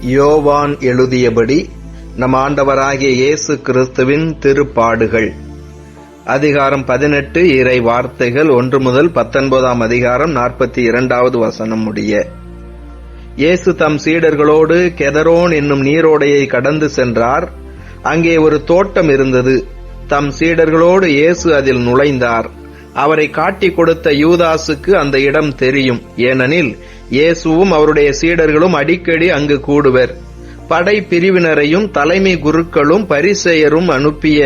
யோவான் எழுதியபடி நம் ஆண்டவராகிய இயேசு கிறிஸ்துவின் திருப்பாடுகள். அதிகாரம் பதினெட்டு இறை வார்த்தைகள் ஒன்று முதல் பத்தொன்பதாம் அதிகாரம் நாற்பத்தி இரண்டாவது வசனம் முடிய. இயேசு தம் சீடர்களோடு கெதரோன் என்னும் நீரோடையை கடந்து சென்றார். அங்கே ஒரு தோட்டம் இருந்தது. தம் சீடர்களோடு இயேசு அதில் நுழைந்தார். அவரை காட்டிக் கொடுத்த யூதாசுக்கு அந்த இடம் தெரியும். ஏனெனில் இயேசுவும் அவருடைய சீடர்களும் அடிக்கடி அங்கு கூடுவர். படை பிரிவினரையும் தலைமை குருக்களும் பரிசெயரும் அனுப்பிய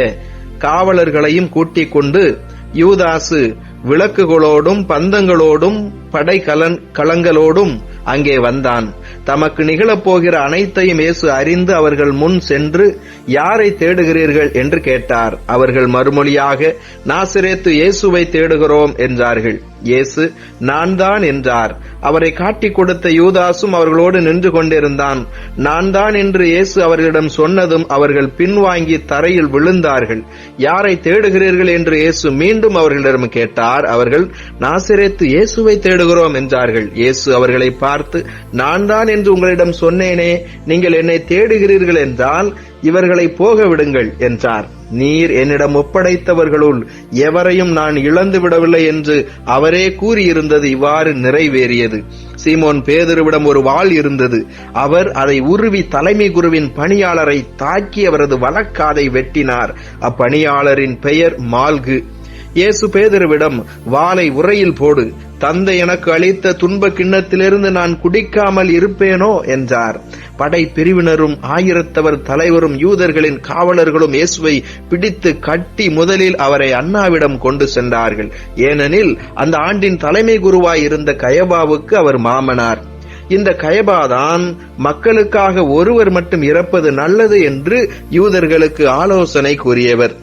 காவலர்களையும் கூட்டிக் கொண்டு யூதாசு விளக்குகளோடும் பந்தங்களோடும் படை கலன் களங்களோடும் அங்கே வந்தான். தமக்கு நிகழப் போகிற அனைத்தையும் இயேசு அறிந்து அவர்கள் முன் சென்று யாரை தேடுகிறீர்கள்? என்று கேட்டார். அவர்கள் மறுமொழியாக நாசிரேத்து இயேசுவை தேடுகிறோம் என்றார்கள். இயேசு நான் தான் என்றார். அவரை காட்டிக் கொடுத்த யூதாசும் அவர்களோடு நின்று கொண்டிருந்தான். நான் தான் என்று இயேசு அவர்களிடம் சொன்னதும் அவர்கள் பின்வாங்கி தரையில் விழுந்தார்கள். யாரை தேடுகிறீர்கள்? என்று இயேசு மீண்டும் அவர்களிடம் கேட்டார். அவர்கள் நாசிரேத்து இயேசுவை தேடு தேடுகிறோம் என்றார்கள். இயேசு அவர்களை பார்த்து நான் தான் என்று உங்களிடம் சொன்னேனே நீங்கள் என்னை தேடுகிறீர்கள் என்றால் இவர்களை போக விடுங்கள் என்றார். நீர் என்னிடம் ஒப்படைத்தவர்களுள் எவரையும் நான் இழந்து விடவில்லை என்று அவரே கூறியிருந்தது இவ்வாறு நிறைவேறியது. சீமோன் பேதுருவிடம் ஒரு வாள் இருந்தது. அவர் அதை உருவி தலைமை குருவின் பணியாளரை தாக்கி அவரது வழக்காதை வெட்டினார். அப்பணியாளரின் பெயர் மால்கு. இயேசு பேதருவிடம் வாளை உரையில் போடு தந்தை எனக்கு அளித்த துன்ப கிண்ணத்திலிருந்து நான் குடிக்காமல் இருப்பேனோ என்றார். படை பிரிவினரும் ஆயிரத்தவர் தலைவரும் யூதர்களின் காவலர்களும் இயேசுவை பிடித்து கட்டி முதலில் அவரை அண்ணாவிடம் கொண்டு சென்றார்கள். ஏனெனில் அந்த ஆண்டின் தலைமை குருவாய் இருந்த கயபாவுக்கு அவர் மாமனார். இந்த கயபாதான் மக்களுக்காக ஒருவர் மட்டும் இறப்பது நல்லது என்று யூதர்களுக்கு ஆலோசனை கூறியவர்.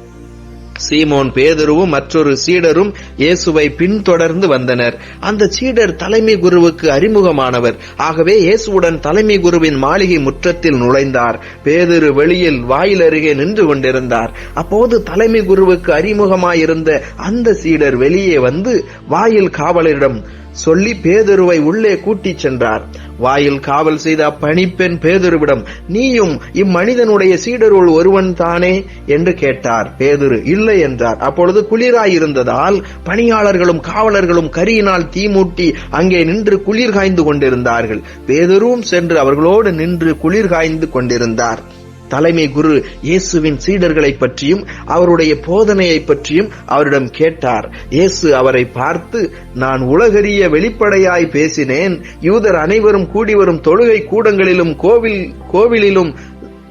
சீமோன் பேதருவும் மற்றொரு சீடரும் இயேசுவை பின்தொடர்ந்து வந்தனர். அந்த சீடர் தலைமை குருவுக்கு அறிமுகமானவர். ஆகவே இயேசுவுடன் தலைமை குருவின் மாளிகை முற்றத்தில் நுழைந்தார். பேதரு வெளியில் வாயில் அருகே நின்று கொண்டிருந்தார். அப்போது தலைமை குருவுக்கு அறிமுகமாயிருந்த அந்த சீடர் வெளியே வந்து வாயில் காவலரிடம் சொல்லி பேதுருவை உள்ளே கூட்டிச் சென்றார். வாயில் காவல் செய்த அப்பணிப்பெண் பேதுருவிடம் நீயும் இம்மனிதனுடைய சீடருள் ஒருவன் தானே? என்று கேட்டார். பேதுரு இல்லை என்றார். அப்பொழுது குளிராயிருந்ததால் பணியாளர்களும் காவலர்களும் கரியினால் தீமூட்டி அங்கே நின்று குளிர் காய்ந்து கொண்டிருந்தார்கள். பேதுருவும் சென்று அவர்களோடு நின்று குளிர் காய்ந்து கொண்டிருந்தார். தலைமை குரு இயேசுவின் சீடர்களை பற்றியும் அவருடைய போதனையை பற்றியும் அவரிடம் கேட்டார். இயேசு அவரை பார்த்து நான் உலகறிய வெளிப்படையாய் பேசினேன். யூதர் அனைவரும் கூடி வரும் தொழுகை கூடங்களிலும் கோவில் கோவிலிலும்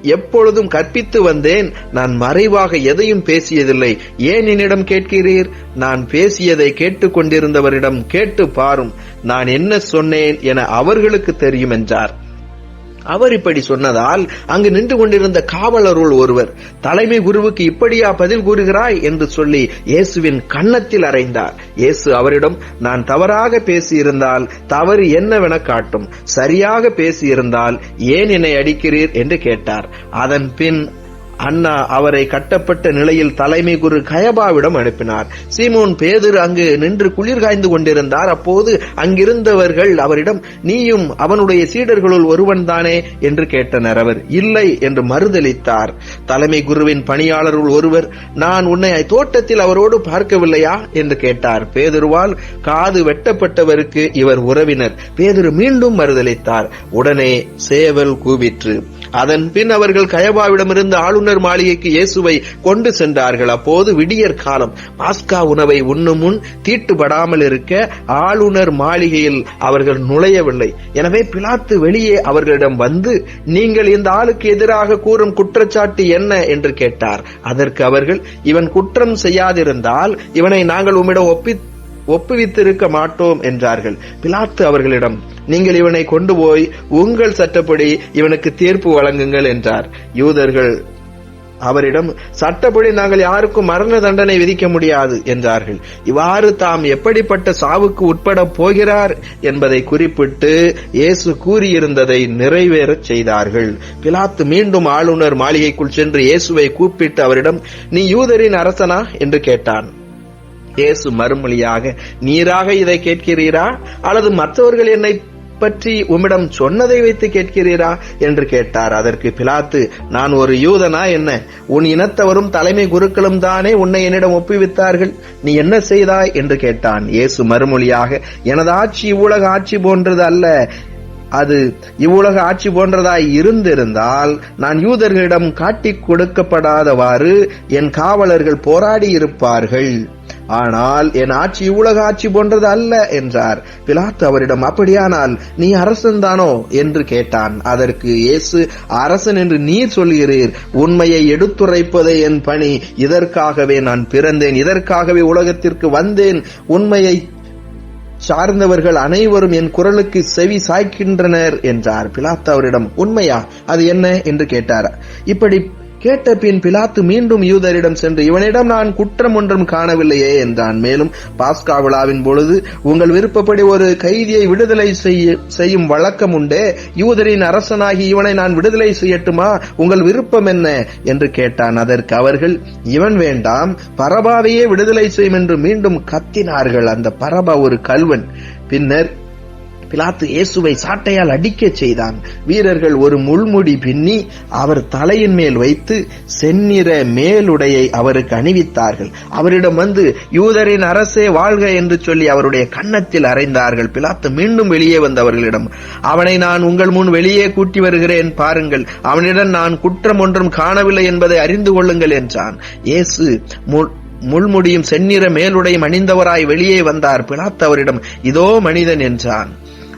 எப்பொழுதும் கற்பித்து வந்தேன். நான் மறைவாக எதையும் பேசியதில்லை. ஏன் என்னிடம் கேட்கிறீர்? நான் பேசியதை கேட்டுக்கொண்டிருந்தவரிடம் கேட்டு பாரும். நான் என்ன சொன்னேன் என அவர்களுக்கு தெரியும் என்றார். அவர் இப்படி சொன்னதால் அங்கு நின்று கொண்டிருந்த காவலருள் ஒருவர் தலைமை குருவுக்கு இப்படியா பதில் கூறுகிறாய்? என்று சொல்லி இயேசுவின் கன்னத்தில் அறைந்தார். இயேசு அவரிடம் நான் தவறாக பேசியிருந்தால் தவறு என்னவென காட்டும். சரியாக பேசியிருந்தால் ஏன் என்னை அடிக்கிறீர்? என்று கேட்டார். அதன் பின் அண்ணா அவரை கட்டப்பட்ட நிலையில் தலைமை குரு கயபாவிடம் அனுப்பினார். சீமோன் பேதர் அங்கு நின்று குளிர் காய்ந்து கொண்டிருந்தார். அப்போது அங்கிருந்தவர்கள் அவரிடம் நீயும் அவனுடைய சீடர்களுள் ஒருவன் தானே என்று கேட்டனர். அவர் இல்லை என்று மறுதளித்தார் தலைமை குருவின் பணியாளருள் ஒருவர் நான் உன்னை தோட்டத்தில் அவரோடு பார்க்கவில்லையா? என்று கேட்டார். பேதுருவால் காது வெட்டப்பட்டவருக்கு இவர் உறவினர். பேதுரு மீண்டும் மறுதளித்தார் உடனே சேவல் கூவிற்று. அதன் பின் அவர்கள் கயபாவிடமிருந்து ஆளுநர் மாளிகைக்கு இயேசுவை கொண்டு சென்றார்கள். அப்போது விடியற் காலம். பாஸ்கா உணவை உண்ணும் முன் தீட்டுப்படாமல் இருக்க ஆளுநர் மாளிகையில் அவர்கள் நுழையவில்லை. எனவே பிலாத்து வெளியே அவர்களிடம் வந்து நீங்கள் இந்த ஆளுக்கு எதிராக கூறும் குற்றச்சாட்டு என்ன? என்று கேட்டார். அதற்கு அவர்கள் இவன் குற்றம் செய்யாதிருந்தால் இவனை நாங்கள் உம்மிடம் ஒப்பி ஒப்புவித்திருக்க மாட்டோம் என்றார்கள். பிலாத்து அவர்களிடம் நீங்கள் இவனை கொண்டு போய் உங்கள் சட்டப்படி இவனுக்கு தீர்ப்பு வழங்குங்கள் என்றார். யூதர்கள் அவரிடம் சட்டப்படி நாங்கள் யாருக்கும் மரண தண்டனை விதிக்க முடியாது என்றார்கள். இவ்வாறு தாம் எப்படிப்பட்ட சாவுக்கு உட்பட போகிறார் என்பதை குறிப்பிட்டு இயேசு கூறியிருந்ததை நிறைவேறச் செய்தார்கள். பிலாத்து மீண்டும் ஆளுநர் மாளிகைக்குள் சென்று இயேசுவை கூப்பிட்டு அவரிடம் நீ யூதரின் அரசனா? என்று கேட்டான். இயேசு மறுமொழியாக நீராக இதை கேட்கிறீரா? அல்லது மற்றவர்கள் என்னை பற்றி உம்மிடம் சொன்னதை வைத்து கேட்கிறீரா? என்று கேட்டார். அதற்கு பிலாத்து நான் ஒரு யூதனா என்ன? உன் இனத்தவரும் தலைமை குருக்களும் தானே உன்னை என்னிடம் ஒப்புவித்தார்கள். நீ என்ன செய்தாய்? என்று கேட்டான். இயேசு மறுமொழியாக எனது ஆட்சி இவ்வுலக ஆட்சி போன்றது அல்ல. அது இவ்வுலக ஆட்சி போன்றதாய் இருந்திருந்தால் நான் யூதர்களிடம் காட்டிக் கொடுக்கப்படாதவாறு என் காவலர்கள் போராடி இருப்பார்கள். ஆனால் என் ஆட்சி உலக ஆட்சி போன்றது அல்ல என்றார். பிலாத்து அவரிடம் அப்படியானால் நீ அரசன்தானோ என்று கேட்டான். அதற்கு இயேசு அரசன் என்று நீர் சொல்கிறீர் உண்மையை எடுத்துரைப்பதே என் பணி. இதற்காகவே நான் பிறந்தேன். இதற்காகவே உலகத்திற்கு வந்தேன். உண்மையை சார்ந்தவர்கள் அனைவரும் என் குரலுக்கு செவி சாய்க்கின்றனர் என்றார். பிலாத்து அவரிடம் உண்மையா? அது என்ன? என்று கேட்டார். இப்படி கேட்ட பின் பிலாத்து மீண்டும் யூதரிடம் சென்று இவனிடம் நான் குற்றம் ஒன்றும் காணவில்லையே என்றான். மேலும் பாஸ்கா விழாவின் பொழுது உங்கள் விருப்பப்படி ஒரு கைதியை விடுதலை செய்யும் வழக்கம் உண்டே. யூதரின் அரசனாகி இவனை நான் விடுதலை செய்யட்டுமா? உங்கள் விருப்பம் என்ன? என்று கேட்டான். அதற்கு அவர்கள் இவன் வேண்டாம். பரபாவையே விடுதலை செய்யும் என்று மீண்டும் கத்தினார்கள் அந்த பரபா ஒரு கல்வன் பின்னர் பிலாத்து இயேசுவை சாட்டையால் அடிக்கச் செய்தான். வீரர்கள் ஒரு முள்முடி பின்னி அவர் தலையின் மேல் வைத்து செந்நிற மேலுடையை அவருக்கு அணிவித்தார்கள். அவரிடம் வந்து யூதரின் அரசே வாழ்க என்று சொல்லி அவருடைய கன்னத்தில் அறைந்தார்கள். பிலாத்து மீண்டும் வெளியே வந்தவர்களிடம் அவனை நான் உங்கள் முன் வெளியே கூட்டி வருகிறேன் பாருங்கள். அவனிடம் நான் குற்றம் ஒன்றும் காணவில்லை என்பதை அறிந்து கொள்ளுங்கள் என்றான். இயேசு முள்முடியும் செந்நிற மேலுடையும் அணிந்தவராய் வெளியே வந்தார். பிலாத்து அவரிடம் இதோ மனிதன் என்றான்.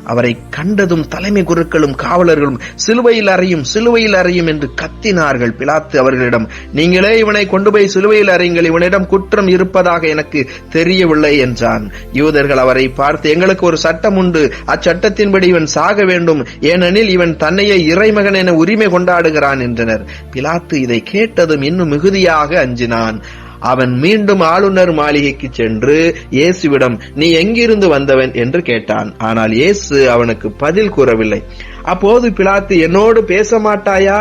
அவரை கண்டதும் தலைமை குருக்களும் காவலர்களும் சிலுவையில் அறையும் சிலுவையில் அறையும் என்று கத்தினார்கள். பிலாத்து அவர்களிடம் நீங்களே இவனை கொண்டு போய் சிலுவையில் அறையுங்கள். இவனிடம் குற்றம் இருப்பதாக எனக்கு தெரியவில்லை என்றான். யூதர்கள் அவரை பார்த்து எங்களுக்கு ஒரு சட்டம் உண்டு. அச்சட்டத்தின்படி இவன் சாக வேண்டும். ஏனெனில் இவன் தன்னையே இறைமகன் என உரிமை கொண்டாடுகிறான் என்றனர். பிலாத்து இதை கேட்டதும் இன்னும் மிகுதியாக அஞ்சினான். அவன் மீண்டும் ஆளுநர் மாளிகைக்கு சென்று இயேசுவிடம் நீ எங்கிருந்து வந்தவன்? என்று கேட்டான். ஆனால் இயேசு அவனுக்கு பதில் கூறவில்லை. அப்போது பிலாத்து என்னோடு பேச மாட்டாயா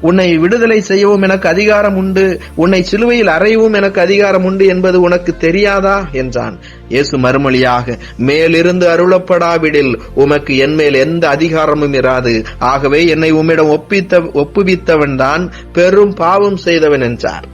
உன்னை விடுதலை செய்யவும் எனக்கு அதிகாரம் உண்டு. உன்னை சிலுவையில் அறையவும் எனக்கு அதிகாரம் உண்டு என்பது உனக்கு தெரியாதா? என்றான். இயேசு மறுமொழியாக மேலிருந்து அருளப்படாவிடில் உமக்கு என் மேல் எந்த அதிகாரமும் இராது. ஆகவே என்னை உம்மிடம் ஒப்பித்த ஒப்புவித்தவன் தான் பெரும் பாவம் செய்தவன் என்றார்.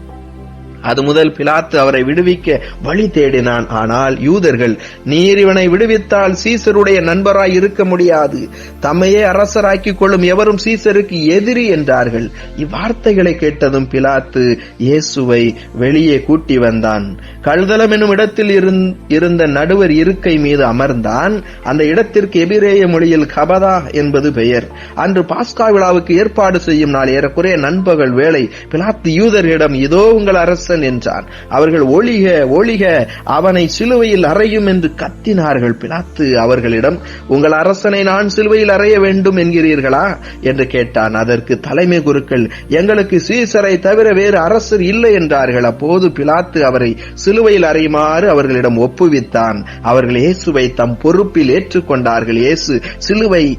அது முதல் பிலாத்து அவரை விடுவிக்க வழி தேடினான். ஆனால் யூதர்கள் நீர் இவனை விடுவித்தால் சீசருடைய நண்பராய் இருக்க முடியாது. தம்மையே அரசராக்கிக் கொள்ளும் எவரும் சீசருக்கு எதிரி என்றார்கள். இவ்வார்த்தைகளை கேட்டதும் பிலாத்து இயேசுவை வெளியே கூட்டி வந்தான். கழுதலம் என்னும் இடத்தில் இருந்- இருந்த நடுவர் இருக்கை மீது அமர்ந்தான். அந்த இடத்திற்கு எபிரேய மொழியில் கபதா என்பது பெயர். அன்று பாஸ்கா விழாவுக்கு ஏற்பாடு செய்யும் நாள் ஏறக்குறைய நண்பகல் வேளை பிலாத்து யூதர்களிடம் இதோ உங்கள் அரசன் என்றான். அவர்கள் ஒளிக ஒளிக அவனை சிலுவையில் அறையும் என்று கத்தினார்கள். பிலாத்து அவர்களிடம் உங்கள் அரசனை நான் சிலுவையில் அறைய வேண்டும் என்கிறீர்களா? என்று கேட்டான். அதற்கு தலைமை குருக்கள் எங்களுக்கு சீசரை தவிர வேறு அரசர் இல்லை என்றார்கள். அப்போது பிலாத்து அவரை சிலுவையில் அறையுமாறு அவர்களிடம் ஒப்புவித்தான். அவர்கள் இயேசுவை தம் பொறுப்பில் ஏற்றுக்கொண்டார்கள். இயேசு சிலுவை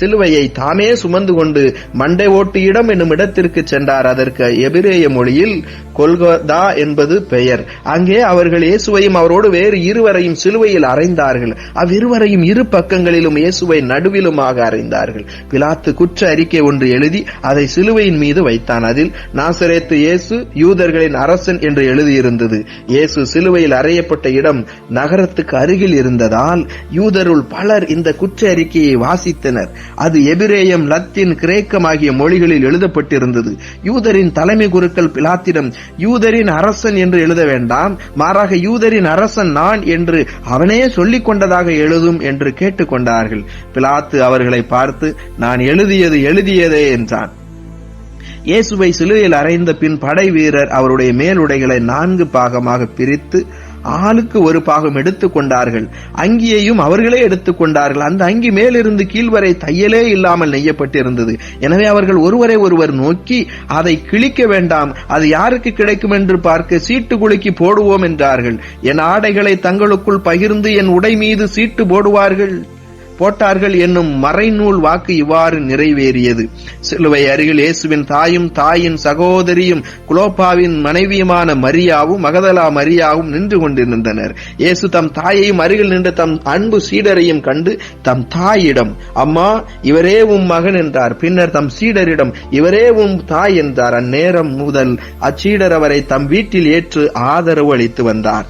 சிலுவையை தாமே சுமந்து கொண்டு மண்டை ஓட்டு இடம் என்னும் இடத்திற்கு சென்றார். அதற்கு எபிரேய மொழியில் கொல்கதா என்பது பெயர். அங்கே அவர்கள் இயேசுவையும் அவரோடு வேறு இருவரையும் சிலுவையில் அறைந்தார்கள். அவ்விருவரையும் இரு பக்கங்களிலும் இயேசுவை நடுவிலுமாக அறைந்தார்கள். பிலாத்து குற்ற அறிக்கை ஒன்று எழுதி அதை சிலுவையின் மீது வைத்தான். அதில் நாசரேத்து இயேசு யூதர்களின் அரசன் என்று எழுதியிருந்தது. இயேசு சிலுவையில் அறையப்பட்ட இடம் நகரத்துக்கு அருகில் இருந்ததால் யூதருள் பலர் இந்த குற்ற அறிக்கையை வாசித்தனர். அது எபிரேயம் லத்தீன் கிரேக்கம் ஆகிய மொழிகளில் எழுதப்பட்டிருந்தது. யூதரின் தலைமை குருக்கள் பிலாத்திடம் யூதரின் அரசன் என்று எழுத வேண்டாம். மாறாக யூதரின் அரசன் நான் என்று அவனே சொல்லிக் கொண்டதாக எழுதும் என்று கேட்டுக்கொண்டார்கள் பிலாத்து அவர்களை பார்த்து நான் எழுதியது எழுதியதே என்றான். இயேசுவை சிலுவையில் அறைந்த பின் படை வீரர் அவருடைய மேலுடைகளை நான்கு பாகமாக பிரித்து ஆளுக்கு ஒரு பாகம் எடுத்துக் கொண்டார்கள். அங்கியையும் அவர்களே எடுத்துக் கொண்டார்கள். அந்த அங்கி மேலிருந்து கீழ்வரை தையலே இல்லாமல் நெய்யப்பட்டிருந்தது. எனவே அவர்கள் ஒருவரை ஒருவர் நோக்கி அதை கிழிக்க வேண்டாம். அது யாருக்கு கிடைக்கும் என்று பார்க்க சீட்டு குலுக்கி போடுவோம் என்றார்கள். என் ஆடைகளை தங்களுக்குள் பகிர்ந்து என் உடை மீது சீட்டு போடுவார்கள். போட்டார்கள் என்னும் மறைநூல் வாக்கு இவ்வாறு நிறைவேறியது. சிலுவை அருகில் இயேசுவின் தாயும் தாயின் சகோதரியும் குலோப்பாவின் மனைவியுமான மரியாவும் மகதலா மரியாவும் நின்று கொண்டிருந்தனர். இயேசு தம் தாயையும் அருகில் நின்று தம் அன்பு சீடரையும் கண்டு தம் தாயிடம் அம்மா இவரே உம் மகன் என்றார். பின்னர் தம் சீடரிடம் இவரே உம் தாய் என்றார். அந்நேரம் முதல் அச்சீடர் அவரை தம் வீட்டில் ஏற்று ஆதரவு அளித்து வந்தார்.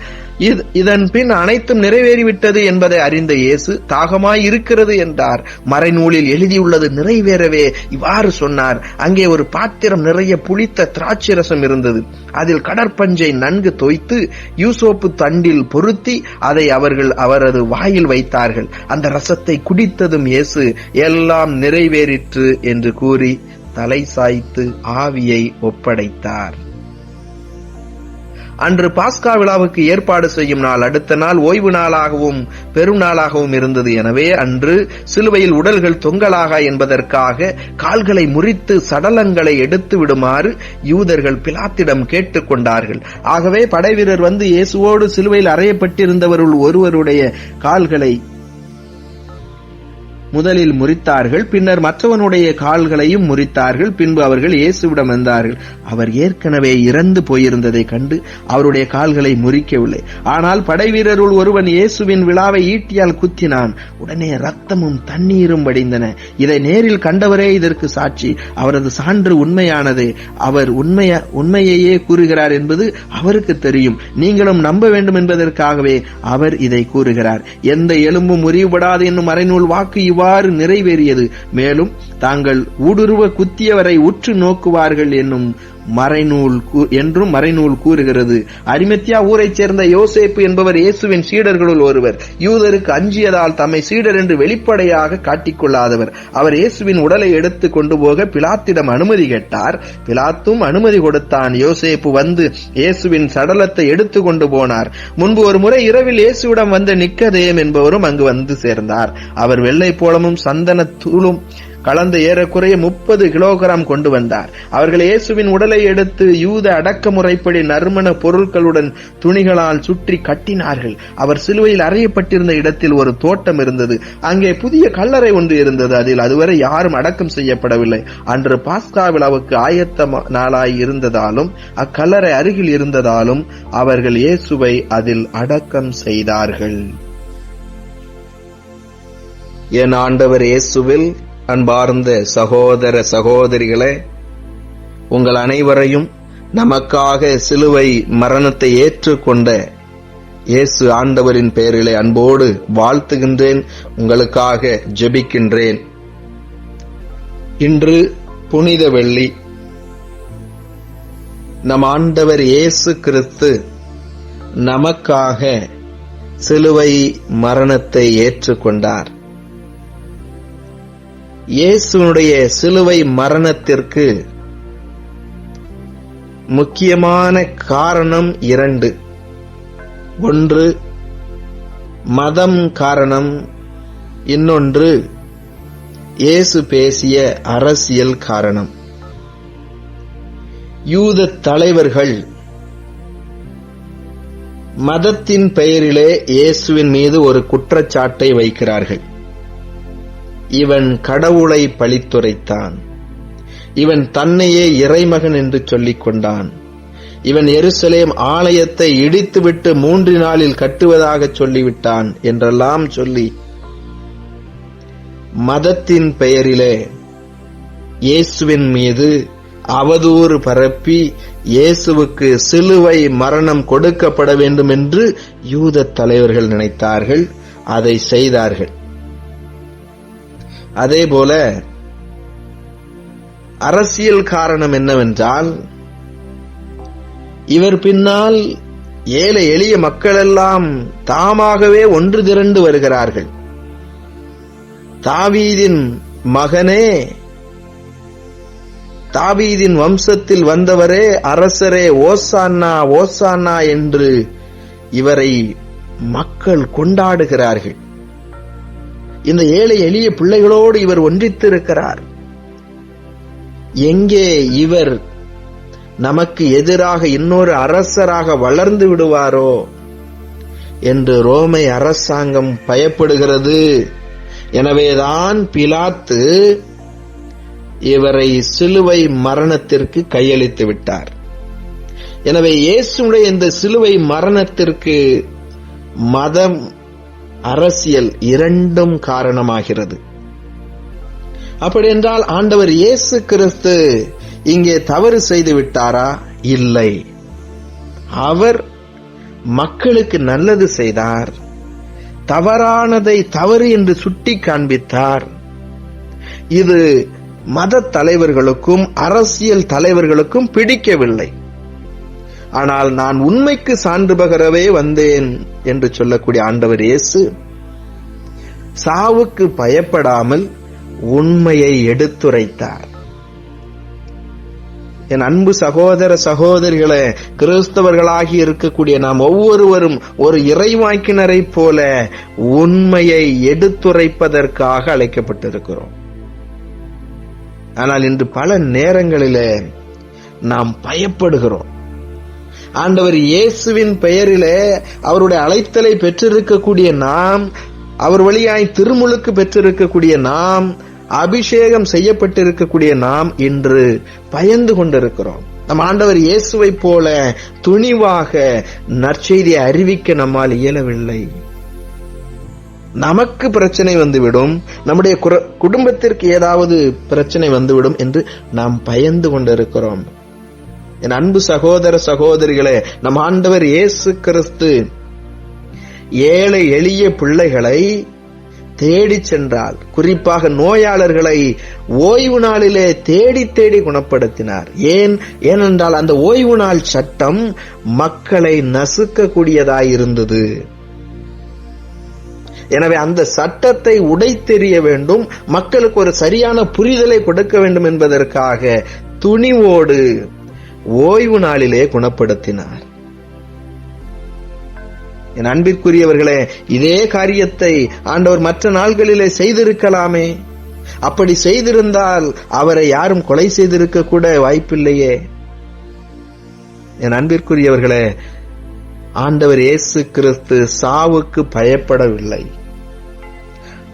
இதன் பின் அனைத்தும் நிறைவேறிவிட்டது என்பதை அறிந்த இயேசு தாகமாய் இருக்கிறது என்றார். மறைநூலில் எழுதியுள்ளது நிறைவேறவே இவ்வாறு சொன்னார். அங்கே ஒரு பாத்திரம் நிறைய புளித்த திராட்சை ரசம் இருந்தது. அதில் கடற்பஞ்சை நன்கு தோய்த்து யூசோப்பு தண்டில் பொருத்தி அதை அவர்கள் அவரது வாயில் வைத்தார்கள். அந்த ரசத்தை குடித்ததும் இயேசு எல்லாம் நிறைவேறிற்று என்று கூறி தலை சாய்த்து ஆவியை ஒப்படைத்தார். அன்று பாஸ்கா விழாவுக்கு ஏற்பாடு செய்யும் நாள் அடுத்த நாள் ஓய்வு நாளாகவும் பெரும் நாளாகவும் இருந்தது. எனவே அன்று சிலுவையில் உடல்கள் தொங்கலாக என்பதற்காக கால்களை முறித்து சடலங்களை எடுத்து விடுமாறு யூதர்கள் பிலாத்திடம் கேட்டுக்கொண்டார்கள் ஆகவே படைவீரர் வந்து இயேசுவோடு சிலுவையில் அறையப்பட்டிருந்தவருள் ஒருவருடைய கால்களை முதலில் முறித்தார்கள் பின்னர் மற்றவனுடைய கால்களையும் முறித்தார்கள் பின்பு அவர்கள் இயேசுவிடம் வந்தார்கள். அவர் ஏற்கனவே இறந்து போயிருந்ததை கண்டு அவருடைய கால்களை முறிக்கவில்லை. ஆனால் படைவீரருள் ஒருவன் இயேசுவின் விழாவை ஈட்டியால் குத்தினான். உடனே ரத்தமும் தண்ணீரும் வடிந்தன. இதை நேரில் கண்டவரே இதற்கு சாட்சி. அவரது சான்று உண்மையானது. அவர் உண்மைய உண்மையையே கூறுகிறார் என்பது அவருக்கு தெரியும். நீங்களும் நம்ப வேண்டும் என்பதற்காகவே அவர் இதை கூறுகிறார். எந்த எலும்பும் முறிவுபடாது என்னும் மறைநூல் வாக்கு இவ்வாறு நிறைவேறியது. மேலும் தாங்கள் ஊடுருவ குத்தியவரை உற்று நோக்குவார்கள் என்னும் மறைநூல் என்றும் மறைநூல் கூறுகிறது. அரிமத்தியா ஊரைச் சேர்ந்த யோசேப்பு என்பவர் இயேசுவின் சீடர்களுள் ஒருவர். யூதருக்கு அஞ்சியதால் தம்மை சீடர் என்று வெளிப்படையாக காட்டிக்கொள்ளாதவர். அவர் இயேசுவின் உடலை எடுத்து கொண்டு போக பிலாத்திடம் அனுமதி கேட்டார். பிலாத்தும் அனுமதி கொடுத்தான். யோசேப்பு வந்து இயேசுவின் சடலத்தை எடுத்து கொண்டு போனார். முன்பு ஒரு முறை இரவில் இயேசுவிடம் வந்த நிக்கதேயம் என்பவரும் அங்கு வந்து சேர்ந்தார். அவர் வெள்ளை போலமும் சந்தன தூளும் கலந்த ஏறக்குறைய முப்பது கிலோகிராம் கொண்டு வந்தார். அவர்கள் இயேசுவின் உடலை எடுத்து யூத அடக்க முறைப்படி நறுமண பொருட்களுடன் துணிகளால் சுற்றி கட்டினார்கள். அவர் சிலுவையில் அறையப்பட்டிருந்த இடத்தில் ஒரு தோட்டம் இருந்தது. அங்கே புதிய கல்லறை ஒன்று இருந்தது. அதில் அதுவரை யாரும் அடக்கம் செய்யப்படவில்லை. அன்று பாஸ்கா விழாவுக்கு ஆயத்த நாளாய் இருந்ததாலும் அக்கல்லறை அருகில் இருந்ததாலும் அவர்கள் இயேசுவை அதில் அடக்கம் செய்தார்கள். என் ஆண்டவர் இயேசுவில் அன்பார்ந்த சகோதர சகோதரிகளே உங்கள் அனைவரையும் நமக்காக சிலுவை மரணத்தை ஏற்றுக்கொண்ட இயேசு ஆண்டவரின் பெயரிலே அன்போடு வாழ்த்துகின்றேன் உங்களுக்காக ஜெபிக்கின்றேன். இன்று புனித வெள்ளி. நம் ஆண்டவர் இயேசு கிறிஸ்து நமக்காக சிலுவை மரணத்தை ஏற்றுக்கொண்டார். இயேசுனுடைய சிலுவை மரணத்திற்கு முக்கியமான காரணம் இரண்டு. ஒன்று மதம் காரணம். இன்னொன்று இயேசு பேசிய அரசியல் காரணம். யூத தலைவர்கள் மதத்தின் பெயரிலே இயேசுவின் மீது ஒரு குற்றச்சாட்டை வைக்கிறார்கள். இவன் கடவுளை பழித்துரைத்தான். இவன் தன்னையே இறைமகன் என்று சொல்லிக் கொண்டான் இவன் எருசலேம் ஆலயத்தை இடித்துவிட்டு மூன்று நாளில் கட்டுவதாக சொல்லிவிட்டான் என்றெல்லாம் சொல்லி மதத்தின் பெயரிலே இயேசுவின் மீது அவதூறு பரப்பி இயேசுவுக்கு சிலுவை மரணம் கொடுக்கப்பட வேண்டும் என்று யூத தலைவர்கள் நினைத்தார்கள் அதை செய்தார்கள். அதே போல அரசியல் காரணம் என்னவென்றால் இவர் பின்னால் ஏழை எளிய மக்களெல்லாம் தாமாகவே ஒன்று திரண்டு வருகிறார்கள். தாவீதின் மகனே தாவீதின் வம்சத்தில் வந்தவரே அரசரே ஓசான்னா ஓசான்னா என்று இவரை மக்கள் கொண்டாடுகிறார்கள். இந்த ஏழை எளிய பிள்ளைகளோடு இவர் ஒன்றித்திருக்கிறார். எங்கே இவர் நமக்கு எதிராக இன்னொரு அரசராக வளர்ந்து விடுவாரோ என்று ரோமை அரசாங்கம் பயப்படுகிறது. எனவேதான் பிலாத்து இவரை சிலுவை மரணத்திற்கு கையளித்து விட்டார். எனவே இயேசுடைய இந்த சிலுவை மரணத்திற்கு மதம் அரசியல் இரண்டும் காரணமாகிறது. அப்படியென்றால் ஆண்டவர் இயேசு கிறிஸ்து இங்கே தவறு செய்து விட்டாரா? இல்லை. அவர் மக்களுக்கு நல்லது செய்தார். தவறானதை தவறு என்று சுட்டி காண்பித்தார். இது மத தலைவர்களுக்கும் அரசியல் தலைவர்களுக்கும் பிடிக்கவில்லை. ஆனால் நான் உண்மைக்கு சான்று பகரவே வந்தேன் என்று சொல்லக்கூடிய ஆண்டவர் இயேசு சாவுக்கு பயப்படாமல் உண்மையை எடுத்துரைத்தார். என் அன்பு சகோதர சகோதரிகளே கிறிஸ்தவர்களாகி இருக்கக்கூடிய நாம் ஒவ்வொருவரும் ஒரு இறைவாக்கினரை போல உண்மையை எடுத்துரைப்பதற்காக அழைக்கப்பட்டிருக்கிறோம். ஆனால் இன்று பல நேரங்களிலே நாம் பயப்படுகிறோம். ஆண்டவர் இயேசுவின் பெயரிலே அவருடைய அழைத்தலை பெற்றிருக்கக்கூடிய நாம் அவர் வழியாய் திருமுழுக்கு பெற்றிருக்கக்கூடிய நாம் அபிஷேகம் செய்யப்பட்டிருக்கக்கூடிய நாம் இன்று பயந்து கொண்டிருக்கிறோம். நம் ஆண்டவர் இயேசுவை போல துணிவாக நற்செய்தியை அறிவிக்க நம்மால் இயலவில்லை. நமக்கு பிரச்சனை வந்துவிடும். நம்முடைய குடும்பத்திற்கு ஏதாவது பிரச்சனை வந்துவிடும் என்று நாம் பயந்து கொண்டிருக்கிறோம். என் அன்பு சகோதர சகோதரிகளே நம் ஆண்டவர் இயேசு கிறிஸ்து ஏழை எளிய பிள்ளைகளை தேடி சென்றால் குறிப்பாக நோயாளர்களை ஓய்வு நாளிலே தேடி தேடி குணப்படுத்தினார். ஏன்? ஏனென்றால் அந்த ஓய்வு நாள் சட்டம் மக்களை நசுக்கக்கூடியதாயிருந்தது எனவே அந்த சட்டத்தை உடைத்தெறிய வேண்டும் மக்களுக்கு ஒரு சரியான புரிதலை கொடுக்க வேண்டும் என்பதற்காக துணிவோடு ஓய்வு நாளிலே குணப்படுத்தினார். என் அன்பிற்குரியவர்களே இதே காரியத்தை ஆண்டவர் மற்ற நாள்களிலே செய்திருக்கலாமே. அப்படி செய்திருந்தால் அவரை யாரும் கொலை செய்திருக்க கூட வாய்ப்பில்லையே. என் அன்பிற்குரியவர்களே ஆண்டவர் இயேசு கிறிஸ்து சாவுக்கு பயப்படவில்லை.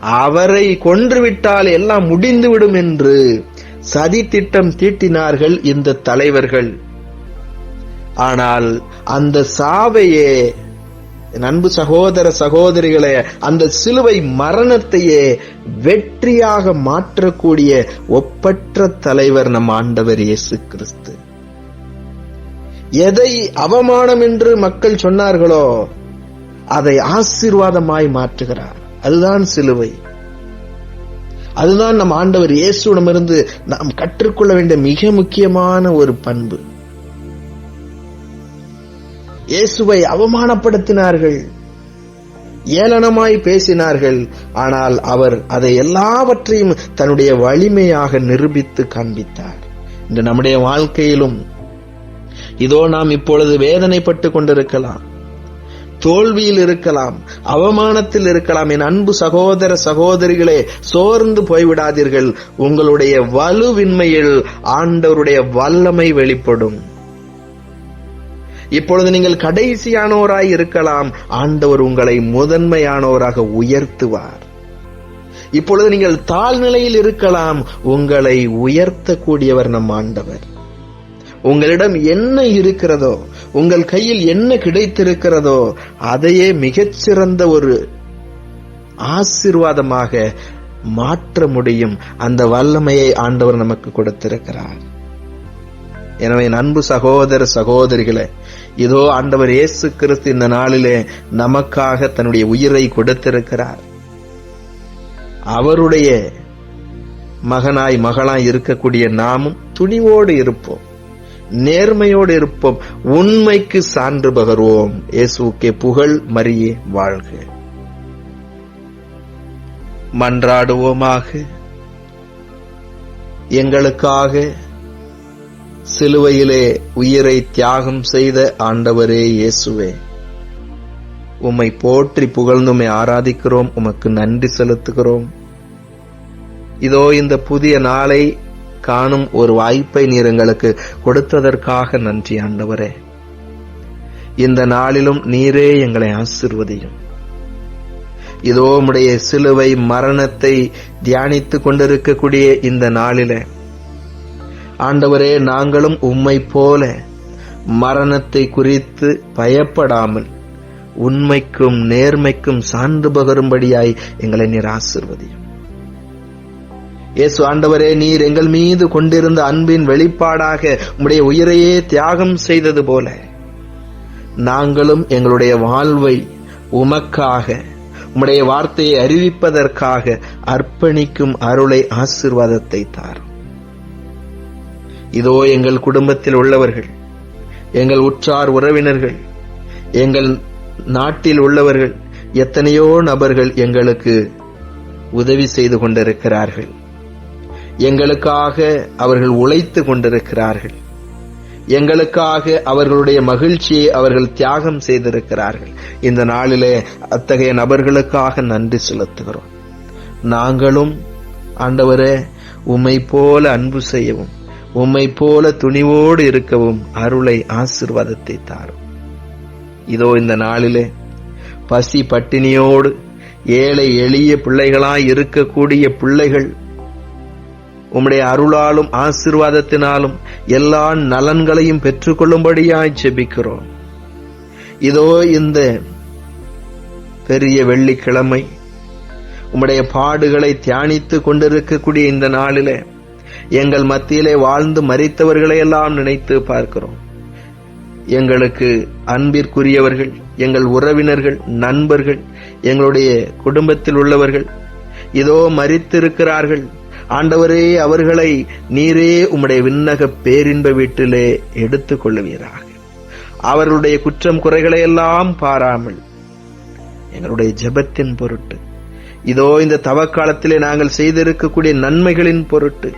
அவரை கொன்றுவிட்டால் எல்லாம் முடிந்துவிடும் என்று சதி திட்டம் தீட்டினார்கள் இந்த தலைவர்கள். ஆனால் அந்த சாவையே அன்பு சகோதர சகோதரிகளே அந்த சிலுவை மரணத்தையே வெற்றியாக மாற்றக்கூடிய ஒப்பற்ற தலைவர் நம் ஆண்டவர் இயேசு கிறிஸ்து. எதை அவமானம் என்று மக்கள் சொன்னார்களோ அதை ஆசீர்வாதமாய் மாற்றுகிறார். அதுதான் சிலுவை. அதுதான் நம் ஆண்டவர் இயேசுடமிருந்து நாம் கற்றுக்கொள்ள வேண்டிய மிக முக்கியமான ஒரு பண்பு. இயேசுவை அவமானப்படுத்தினார்கள் ஏளனமாய் பேசினார்கள் ஆனால் அவர் அதை எல்லாவற்றையும் தன்னுடைய வலிமையாக நிரூபித்து காண்பித்தார். இந்த நம்முடைய வாழ்க்கையிலும் இதோ நாம் இப்பொழுது வேதனைப்பட்டு கொண்டிருக்கலாம். தோல்வியில் இருக்கலாம் அவமானத்தில் இருக்கலாம். என் அன்பு சகோதர சகோதரிகளே சோர்ந்து போய்விடாதீர்கள். உங்களுடைய வலுவின்மையில் ஆண்டவருடைய வல்லமை வெளிப்படும். இப்பொழுது நீங்கள் கடைசியானோராய் இருக்கலாம். ஆண்டவர் உங்களை முதன்மையானோராக உயர்த்துவார். இப்பொழுது நீங்கள் தாழ்நிலையில் இருக்கலாம். உங்களை உயர்த்தக்கூடியவர் நம் ஆண்டவர். உங்களிடம் என்ன இருக்கிறதோ உங்கள் கையில் என்ன கிடைத்திருக்கிறதோ அதையே மிகச்சிறந்த ஒரு ஆசிர்வாதமாக மாற்ற முடியும். அந்த வல்லமையை ஆண்டவர் நமக்கு கொடுத்திருக்கிறார். எனவே அன்பு சகோதர சகோதரிகளே இதோ ஆண்டவர் இயேசு கிறிஸ்து இந்த நாளிலே நமக்காக தன்னுடைய உயிரை கொடுத்திருக்கிறார். அவருடைய மகனாய் மகளாய் இருக்கக்கூடிய நாமும் துணிவோடு இருப்போம். நேர்மையோடு இருப்போம். உண்மைக்கு சான்று பகர்வோம். இயேசுக்கே புகழ் மரியே வாழ்க. மன்றாடுவோமாக. எங்களுக்காக சிலுவையிலே உயிரை தியாகம் செய்த ஆண்டவரே இயேசுவே. உம்மை போற்றி புகழ்ந்துமை ஆராதிக்கிறோம். உமக்கு நன்றி செலுத்துகிறோம். இதோ இந்த புதிய நாளை காணும் ஒரு வாய்ப்பை நீர் எங்களுக்கு கொடுத்ததற்காக நன்றி ஆண்டவரே. இந்த நாளிலும் நீரே எங்களை ஆசிர்வதியும். இதோ உடைய சிலுவை மரணத்தை தியானித்துக் கொண்டிருக்கக்கூடிய இந்த நாளில ஆண்டவரே நாங்களும் உம்மை போல மரணத்தை குறித்து பயப்படாமல் உண்மைக்கும் நேர்மைக்கும் சான்று பகரும்படியாய் எங்களை நீர் ஆசிர்வதியும். இயேசு ஆண்டவரே நீர் எங்கள் மீது கொண்டிருந்த அன்பின் வெளிப்பாடாக உம்முடைய உயிரையே தியாகம் செய்தது போல நாங்களும் எங்களுடைய வாழ்வை உமக்காக உம்முடைய வார்த்தையை அறிவிப்பதற்காக அர்ப்பணிக்கும் அருளை ஆசிர்வாதத்தை தார் இதோ எங்கள் குடும்பத்தில் உள்ளவர்கள் எங்கள் உற்றார் உறவினர்கள் எங்கள் நாட்டில் உள்ளவர்கள் எத்தனையோ நபர்கள் எங்களுக்கு உதவி செய்து கொண்டிருக்கிறார்கள். எங்களுக்காக அவர்கள் உழைத்து கொண்டிருக்கிறார்கள். எங்களுக்காக அவர்களுடைய மகிழ்ச்சியை அவர்கள் தியாகம் செய்திருக்கிறார்கள். இந்த நாளிலே அத்தகைய நபர்களுக்காக நன்றி செலுத்துகிறோம். நாங்களும் ஆண்டவரே உம்மை போல அன்பு செய்யவும் உம்மை போல துணிவோடு இருக்கவும் அருளை ஆசிர்வாதத்தை தாரும். இதோ இந்த நாளிலே பசி பட்டினியோடு ஏழை எளிய பிள்ளைகளாய் இருக்கக்கூடிய பிள்ளைகள் உம்முடைய அருளாலும் ஆசிர்வாதத்தினாலும் எல்லா நலன்களையும் பெற்றுக்கொள்ளும்படியாய் ஜெபிக்கிறோம். இதோ இந்த பெரிய வெள்ளிக்கிழமை. உம்முடைய பாடுகளை தியானித்துக் கொண்டிருக்கக்கூடிய இந்த நாளிலே எங்கள் மத்தியிலே வாழ்ந்து மறித்தவர்களை எல்லாம் நினைத்து பார்க்கிறோம். எங்களுக்கு அன்பிற்குரியவர்கள் எங்கள் உறவினர்கள் நண்பர்கள் எங்களுடைய குடும்பத்தில் உள்ளவர்கள் இதோ மறித்திருக்கிறார்கள் ஆண்டவரே அவர்களை நீரே உம்முடைய விண்ணக பேரின்ப வீட்டிலே எடுத்துக் கொள்ளுவீராக. அவர்களுடைய குற்றம் குறைகளை எல்லாம் பாராமல் எங்களுடைய ஜெபத்தின் பொருட்டு இதோ இந்த தவக்காலத்திலே நாங்கள் செய்திருக்கக்கூடிய நன்மைகளின் பொருட்டு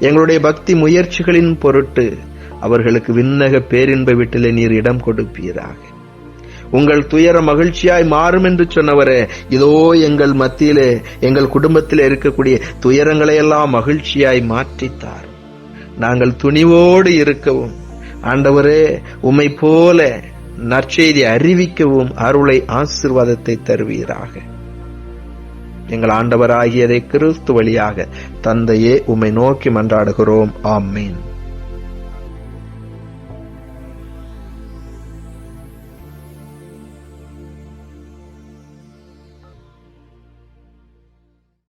எங்களுடைய பக்தி முயற்சிகளின் பொருட்டு அவர்களுக்கு விண்ணக பேரின்ப வீட்டிலே நீர் இடம் கொடுப்பீராக. உங்கள் துயர மகிழ்ச்சியாய் மாறும் என்று சொன்னவரே இதோ எங்கள் மத்தியிலே எங்கள் குடும்பத்தில் இருக்கக்கூடிய துயரங்களை எல்லாம் மகிழ்ச்சியாய் மாற்றித்தார். நாங்கள் துணிவோடு இருக்கவும் ஆண்டவரே உம்மை போல நற்செய்தி அறிவிக்கவும் அருளை ஆசிர்வாதத்தை தருவீராக. எங்கள் ஆண்டவராகியதை கிறிஸ்து வழியாக தந்தையே உம்மை நோக்கி மன்றாடுகிறோம். ஆமீன்.